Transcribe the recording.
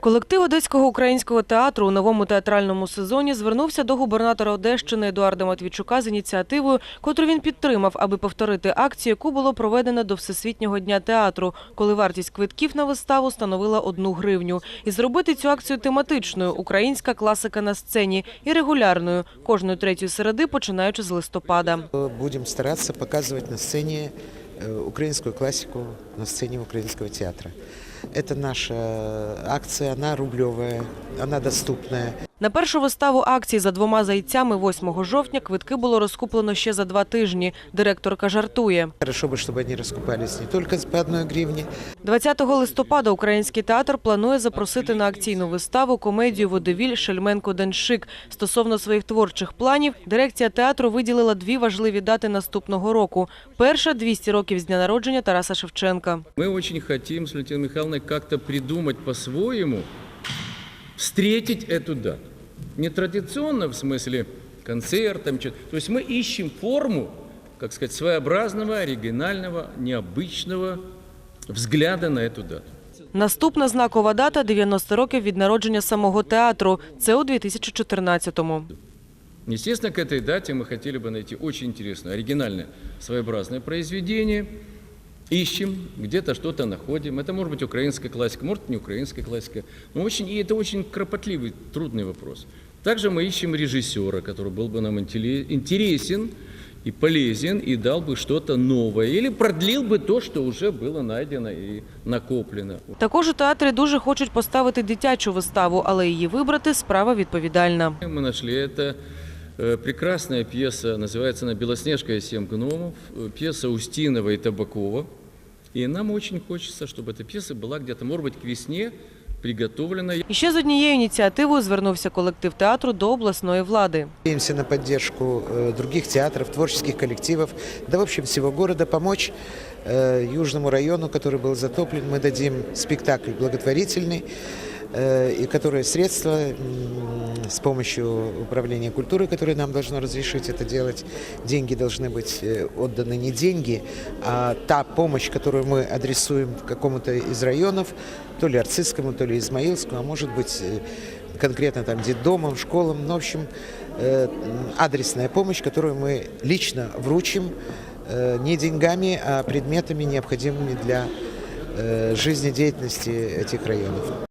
Колектив Одеського українського театру у новому театральному сезоні звернувся до губернатора Одещини Едуарда Матвійчука з ініціативою, котру він підтримав, аби повторити акцію, яку було проведено до Всесвітнього дня театру, коли вартість квитків на виставу становила одну гривню. І зробити цю акцію тематичною – українська класика на сцені і регулярною кожної третьої середи, починаючи з листопада. Будем стараться показывать на сцене э, украинскую классику, на сцене украинского театра. Это наша акция, она рублевая, она доступная. На першу виставу акції за двома зайцями 8 жовтня квитки було розкуплено ще за два тижні. Директорка жартує. Хорошо бы, чтобы они раскупались не только по одной гривне, 20 листопада Український театр планує запросити на акційну виставу комедію «Водевіль Шельменко-Деншик». Стосовно своїх творчих планів, дирекція театру виділила дві важливі дати наступного року. Перша – 200 років з дня народження Тараса Шевченка. Мы очень хотим с Валентиной Михайловной как-то придумать по-своему, встретить эту дату. Не традиционно, в смысле концертом, чё- то есть мы ищем форму, как сказать, своеобразного, оригинального, необычного взгляда на эту дату. Наступна знакова дата – 90 років від народження самого театру. Це у 2014-му. Естественно, к этой дате мы хотели бы найти очень интересное, оригинальное, своеобразное произведение. Ищем, где-то что-то находим. Это может быть украинская классика, может не украинская классика. Но очень, и это очень кропотливый, трудный вопрос. Также мы ищем режиссера, который был бы нам интеле- интересен и полезен, и дал бы что-то новое, или продлил бы то, что уже было найдено и накоплено. Також у театрі дуже хочуть поставити дитячу виставу, але її вибрати – справа відповідальна. Мы нашли это э, прекрасная пьеса, называется она «Белоснежка и семь гномов», э, пьеса Устинова и Табакова. И нам очень хочется, чтобы эта пьеса была где-то, может быть, к весне приготовлена. І ще з однією ініціативою звернувся колектив театру до обласної влади. надеемся на поддержку э, других театров, творческих коллективов, да в общем всего города, помочь э, Южному району, который был затоплен. Мы дадим спектакль благотворительный, э, и которые средства м, с помощью управления культуры, которое нам должно разрешить это делать, деньги должны быть э, отданы не деньги, а та помощь, которую мы адресуем какому-то из районов, то ли Арцизскому, то ли Измаилскому, а может быть э, конкретно там детдомам, школам, ну, в общем, э, м, адресная помощь, которую мы лично вручим э, не деньгами, а предметами, необходимыми для э, жизнедеятельности этих районов.